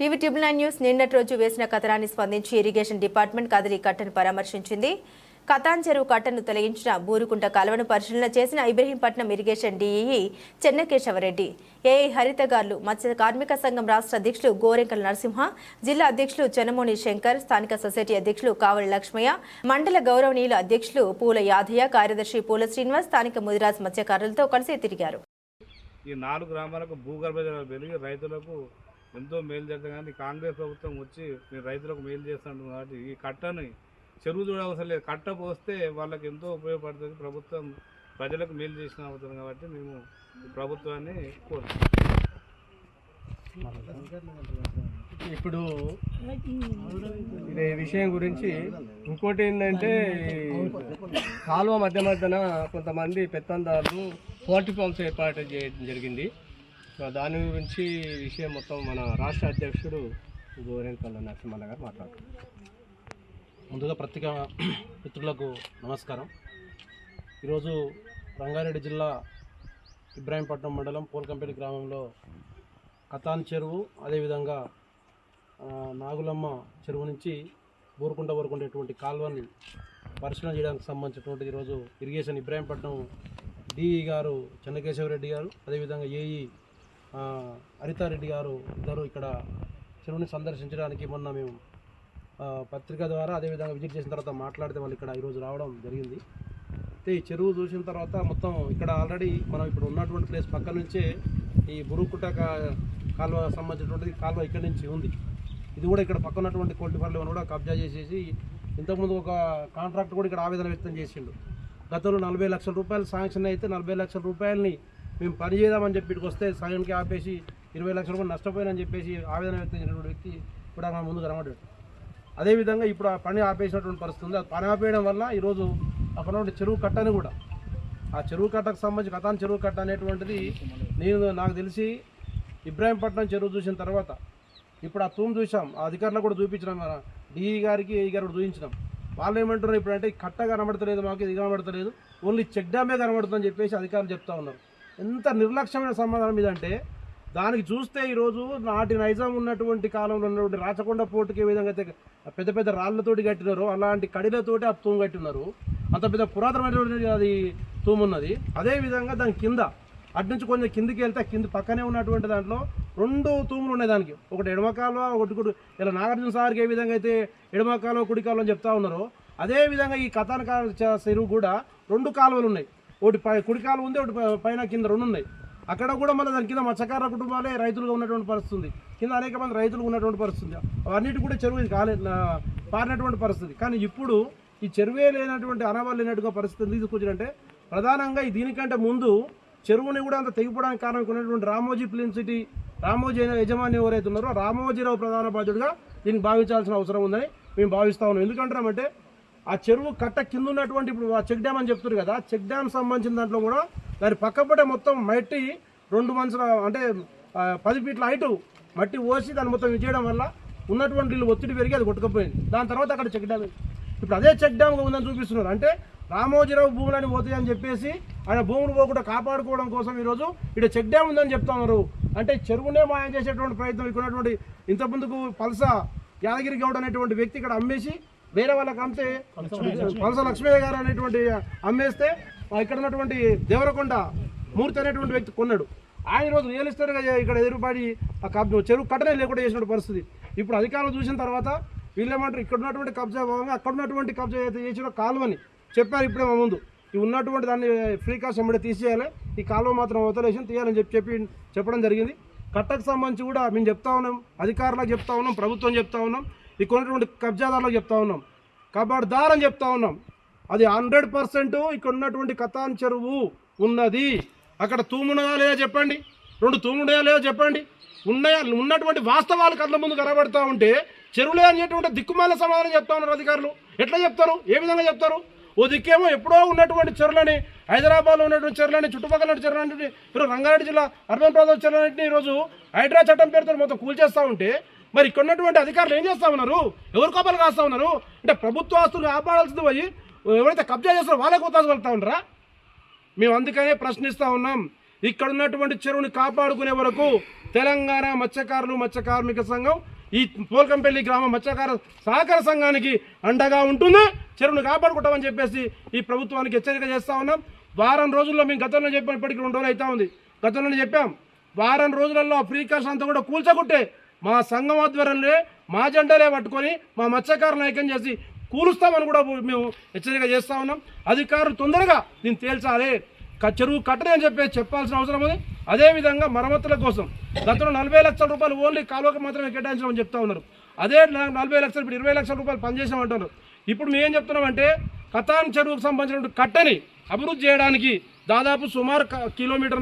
TV triple nine news నిన్నటి రోజు వేసిన కథనాన్ని స్పందించి ఇరిగేషన్ డిపార్ట్మెంట్ కదిరి కట్టను పరామర్శించింది. కతాన్ చెరువు కట్టను తొలగించిన బూరుకుంట కాలువను పరిశీలన చేసిన Ibrahimpatnam irrigation DEE Chennakesava Reddy. AI హరితగార్లు మత్స్య కార్మిక సంఘం రాష్ట్ర అధ్యక్షులు గోరెంకల నరసింహ జిల్లా అధ్యక్షులు చెన్నమోని శంకర్ స్థానిక సొసైటీ అధ్యక్షులు కావలి లక్ష్మయ్య మండల గౌరవనీయుల అధ్యక్షులు పూల యాదయ్య కార్యదర్శి పూల శ్రీనివాస్ స్థానిక ముదిరాజ్ మత్స్యకారులతో కలిసి తిరిగారు. ఈ నాలుగు గ్రామాలకు భూగర్భ జలాలు పెరిగి రైతులకు ఎంతో మేలు చేస్తాం కానీ కాంగ్రెస్ ప్రభుత్వం వచ్చి నేను రైతులకు మేలు చేస్తాను కాబట్టి ఈ కట్టని చెరువు చూడ అవసరం లేదు. కట్ట పోస్తే వాళ్ళకి ఎంతో ఉపయోగపడుతుంది. ప్రభుత్వం ప్రజలకు మేలు చేసిన అవుతుంది కాబట్టి మేము ప్రభుత్వాన్ని కోరుతున్నాం. ఇప్పుడు ఇది విషయం గురించి ఇంకోటి ఏంటంటే కాలువ మధ్య మధ్యన కొంతమంది పెత్తందారులు పోల్ట్రీ ఫామ్స్ ఏర్పాటు చేయడం జరిగింది. దాని గురించి విషయం మొత్తం మన రాష్ట్ర అధ్యక్షుడు గోరెంకల్ల నరసింహన్న గారు మాట్లాడుతున్నారు. ముందుగా పత్రికా మిత్రులకు నమస్కారం. ఈరోజు రంగారెడ్డి జిల్లా ఇబ్రాహీంపట్నం మండలం పోల్కంపేట గ్రామంలో కతాన్ చెరువు అదేవిధంగా నాగులమ్మ చెరువు నుంచి బూరుకుంట వరకు ఉండేటువంటి కాల్వని పరిశీలన చేయడానికి సంబంధించినటువంటి ఈరోజు ఇరిగేషన్ ఇబ్రాహీంపట్నం డిఈ గారు చెన్నకేశవరెడ్డి గారు అదేవిధంగా ఏఈ హరితారెడ్డి గారు ఇద్దరు ఇక్కడ చెరువుని సందర్శించడానికి మొన్న మేము పత్రిక ద్వారా అదేవిధంగా విజిట్ చేసిన తర్వాత మాట్లాడితే వాళ్ళు ఇక్కడ ఈరోజు రావడం జరిగింది. అయితే ఈ చెరువు చూసిన తర్వాత మొత్తం ఇక్కడ ఆల్రెడీ మనం ఇప్పుడు ఉన్నటువంటి ప్లేస్ పక్క నుంచే ఈ బురుకుట కాలువ సంబంధించినటువంటి కాలువ ఇక్కడ నుంచి ఉంది. ఇది కూడా ఇక్కడ పక్కన ఉన్నటువంటి కోల్టి కూడా కబ్జా చేసేసి ఇంతకుముందు ఒక కాంట్రాక్ట్ కూడా ఇక్కడ ఆవేదన వ్యక్తం చేసిండు. గతంలో నలభై లక్షల రూపాయలు శాంక్షన్ అయితే నలభై లక్షల రూపాయలని మేము పని చేద్దామని చెప్పి ఇక్కడికి వస్తే సగంకి ఆపేసి ఇరవై లక్షల రూపాయలు నష్టపోయినని చెప్పేసి ఆవేదన వ్యక్తం చేసినటువంటి వ్యక్తి ఇప్పుడు మన ముందు కనబడ్డాడు. అదేవిధంగా ఇప్పుడు ఆ పని ఆపేసినటువంటి పరిస్థితి ఉంది ఆ పని ఆపేయడం వల్ల ఈరోజు అక్కడ ఉన్న చెరువు కట్టని కూడా ఆ చెరువు కట్టకు సంబంధించి కథాన్ చెరువు కట్ట అనేటువంటిది నేను నాకు తెలిసి ఇబ్రాహీంపట్నం చెరువు చూసిన తర్వాత ఇప్పుడు ఆ తూము చూసాం. ఆ అధికారులకు కూడా చూపించినాం మన డిఈ గారికి ఏ గారు చూపించినాం. వాళ్ళు ఏమంటున్నారు ఇప్పుడు అంటే కట్ట కనబడతలేదు మాకు ఇది కనబడతలేదు. ఓన్లీ చెక్ డ్యామే కనబడుతుందని చెప్పేసి అధికారులు చెప్తా ఉన్నారు. ఎంత నిర్లక్ష్యమైన సమాధానం ఇదంటే దానికి చూస్తే ఈరోజు నాటి నైజాం ఉన్నటువంటి కాలంలో ఉన్నటువంటి రాచకొండ పోటుకి ఏ విధంగా అయితే పెద్ద పెద్ద రాళ్ళతోటి కట్టినారో అలాంటి కడిలతోటి ఆ తూము కట్టినారు. అంత పెద్ద పురాతనమైనటువంటి అది తూము ఉన్నది. అదే విధంగా దాని కింద అటు నుంచి కొంచెం కిందికి వెళ్తే కింద పక్కనే ఉన్నటువంటి దాంట్లో రెండు తూములు ఉన్నాయి దానికి. ఒకటి ఎడమ కాలువ ఒకటి కుడి ఇలా నాగార్జున సార్కి ఏ విధంగా అయితే ఎడమ కాలువ కుడి కాలువ అని చెప్తా ఉన్నారో అదే విధంగా ఈ కథానకాల చెరువు కూడా రెండు కాలువలు ఉన్నాయి. ఒకటి పై కుడికాలు ఉంది ఒకటి పైన కింద రెండు ఉన్నాయి. అక్కడ కూడా మళ్ళీ దాని కింద మత్స్యకార కుటుంబాలే రైతులుగా ఉన్నటువంటి పరిస్థితుంది కింద అనేక మంది రైతులు ఉన్నటువంటి పరిస్థితి. అవన్నిటి కూడా చెరువు కాలే పారినటువంటి పరిస్థితి. కానీ ఇప్పుడు ఈ చెరువే లేనటువంటి అనవాళ్ళు లేనట్టుగా పరిస్థితి తీసుకొచ్చినంటే ప్రధానంగా ఈ దీనికంటే ముందు చెరువుని కూడా అంత తెగిపోవడానికి కారణం ఉన్నటువంటి రామోజీ ఫిలిం సిటీ రామోజీ యజమాని ఎవరైతే ఉన్నారో రామోజీరావు ప్రధాన బాధ్యుడిగా దీన్ని భావించాల్సిన అవసరం ఉందని మేము భావిస్తా ఉన్నాం. ఎందుకంటున్నామంటే ఆ చెరువు కట్ట కింద ఉన్నటువంటి ఇప్పుడు ఆ చెక్ డ్యామ్ అని చెప్తున్నారు కదా చెక్ డ్యామ్ సంబంధించిన దాంట్లో కూడా దాని పక్కపటే మొత్తం మట్టి రెండు మంచుల అంటే పది ఫీట్ల హైటు మట్టి పోసి దాన్ని మొత్తం ఇది చేయడం వల్ల ఉన్నటువంటి నీళ్ళు ఒత్తిడి పెరిగి అది కొట్టుకుపోయింది. దాని తర్వాత అక్కడ చెక్ డ్యామ్ ఇప్పుడు అదే చెక్ డ్యామ్ ఉందని చూపిస్తున్నారు. అంటే రామోజీరావు భూములని పోతాయని చెప్పేసి ఆయన భూములు పోకుండా కాపాడుకోవడం కోసం ఈరోజు ఇక్కడ చెక్ డ్యామ్ ఉందని చెప్తా ఉన్నారు అంటే చెరువునే మాయం చేసేటువంటి ప్రయత్నం ఇక్కడ ఉన్నటువంటి ఇంతకుముందుకు పల్స యాదగిరి గౌడ్ అనేటువంటి వ్యక్తి ఇక్కడ అమ్మేసి వేరే వాళ్ళకి అమ్మితే పలస లక్ష్మయ్య గారు అనేటువంటి అమ్మేస్తే ఇక్కడ ఉన్నటువంటి దేవరకొండ మూర్తి అనేటువంటి వ్యక్తి కొన్నాడు. ఆయన రోజు రియల్ ఎస్టేట్గా ఇక్కడ ఎదురుపడి ఆ కబ్జా చెరువు కట్టనే లేకుండా చేసిన పరిస్థితి. ఇప్పుడు అధికారులు చూసిన తర్వాత వీళ్ళేమంటారు ఇక్కడ ఉన్నటువంటి కబ్జా భాగంగా అక్కడ ఉన్నటువంటి కబ్జా అయితే చేసిన కాలువని చెప్పారు ఇప్పుడే మా ముందు. ఈ ఉన్నటువంటి దాన్ని ఫ్రీ కాస్ట్ వెంబడి తీసేయాలి. ఈ కాలువ మాత్రం అవతలేసి తీయాలని చెప్పి చెప్పి చెప్పడం జరిగింది. కట్టకు సంబంధించి కూడా మేము చెప్తా ఉన్నాం అధికారులకు చెప్తా ఉన్నాం ప్రభుత్వం చెప్తా ఉన్నాం ఇక్కడ ఉన్నటువంటి కబ్జాదారులకు చెప్తా ఉన్నాం. కబడ్దార్ అని చెప్తా ఉన్నాం. అది హండ్రెడ్ పర్సెంట్ ఇక్కడ ఉన్నటువంటి కథాన్ చెరువు ఉన్నది. అక్కడ తూమున్నదా లేదా చెప్పండి. రెండు తూమునయా లేదా చెప్పండి. ఉన్నాయా ఉన్నటువంటి వాస్తవాలు కళ్ళ ముందు కనబడతా ఉంటే చెరువులే అనేటువంటి దిక్కుమాల సమాధానం చెప్తా ఉన్నారు అధికారులు. ఎట్లా చెప్తారు? ఏ విధంగా చెప్తారు? ఓ దిక్కేమో ఎప్పుడో ఉన్నటువంటి చెరువులని హైదరాబాద్లో ఉన్నటువంటి చెరువులని చుట్టుపక్కల ఉన్న చెరువులని ఈరోజు రంగారెడ్డి జిల్లా అర్బన్ ప్రాంతం చెరువులన్నింటినీ ఈరోజు హైడ్రా చట్టం పేరుతో మొత్తం కూల్చేస్తా ఉంటే మరి ఇక్కడ ఉన్నటువంటి అధికారులు ఏం చేస్తా ఉన్నారు? ఎవరు కోపాలు కాస్తా ఉన్నారు? అంటే ప్రభుత్వ ఆస్తులు కాపాడాల్సింది పోయి ఎవరైతే కబ్జా చేస్తారో వాళ్ళే కొత్త వెళ్తా ఉన్నారా? మేము అందుకనే ప్రశ్నిస్తూ ఉన్నాం. ఇక్కడ ఉన్నటువంటి చెరువుని కాపాడుకునే వరకు తెలంగాణ మత్స్యకారులు మత్స్య కార్మిక సంఘం ఈ పోల్కంపల్లి గ్రామ మత్స్యకార సహకార సంఘానికి అండగా ఉంటుంది చెరువును కాపాడుకుంటామని చెప్పేసి ఈ ప్రభుత్వానికి హెచ్చరిక చేస్తూ ఉన్నాం. వారం రోజుల్లో మేము గతంలో చెప్పినప్పటికీ రెండు రోజులు అవుతా ఉంది. గతంలోనే చెప్పాం. వారం రోజులలో ప్రీకాషన్ అంతా కూడా కూల్చకుంటే మా సంఘం ఆధ్వర్యంలో మా జెండాలే పట్టుకొని మా మత్స్యకారులను ఐక్యం చేసి కూలుస్తామని కూడా మేము హెచ్చరిక చేస్తా ఉన్నాం. అధికారులు తొందరగా దీన్ని తేల్చాలి. చెరువు కట్టని అని చెప్పి చెప్పాల్సిన అవసరం ఉంది. అదేవిధంగా మరమ్మతుల కోసం గతంలో నలభై లక్షల రూపాయలు ఓన్లీ కాలువకి మాత్రమే కేటాయించమని చెప్తా ఉన్నారు. అదే నలభై లక్షలు ఇప్పుడు ఇరవై లక్షల రూపాయలు పనిచేసామంటున్నారు ఇప్పుడు మేము ఏం చెప్తున్నామంటే కథాన్ చెరువుకు సంబంధించినటువంటి కట్టని అభివృద్ధి చేయడానికి దాదాపు సుమారు క- కిలోమీటర్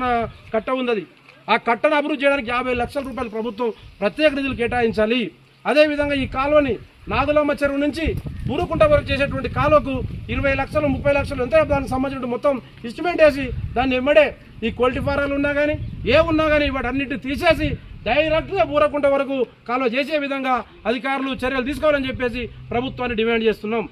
కట్ట ఉంది అది. ఆ కట్టను అభివృద్ధి చేయడానికి యాభై లక్షల రూపాయలు ప్రభుత్వం ప్రత్యేక నిధులు కేటాయించాలి. అదేవిధంగా ఈ కాలువని నాగులమ్మ చెరువు నుంచి బూరుకుంట వరకు చేసేటువంటి కాలువకు ఇరవై లక్షలు ముప్పై లక్షలు ఎంత దానికి సంబంధించిన మొత్తం ఇన్స్ట్రుమెంట్ వేసి దాన్ని ఎమ్మడే ఈ క్వాలిటీ ఫారాలు ఉన్నా కానీ ఏ ఉన్నా కానీ వాటి అన్నిటిని తీసేసి డైరెక్ట్గా బూరకుంట వరకు కాలువ చేసే విధంగా అధికారులు చర్యలు తీసుకోవాలని చెప్పేసి ప్రభుత్వాన్ని డిమాండ్ చేస్తున్నాం.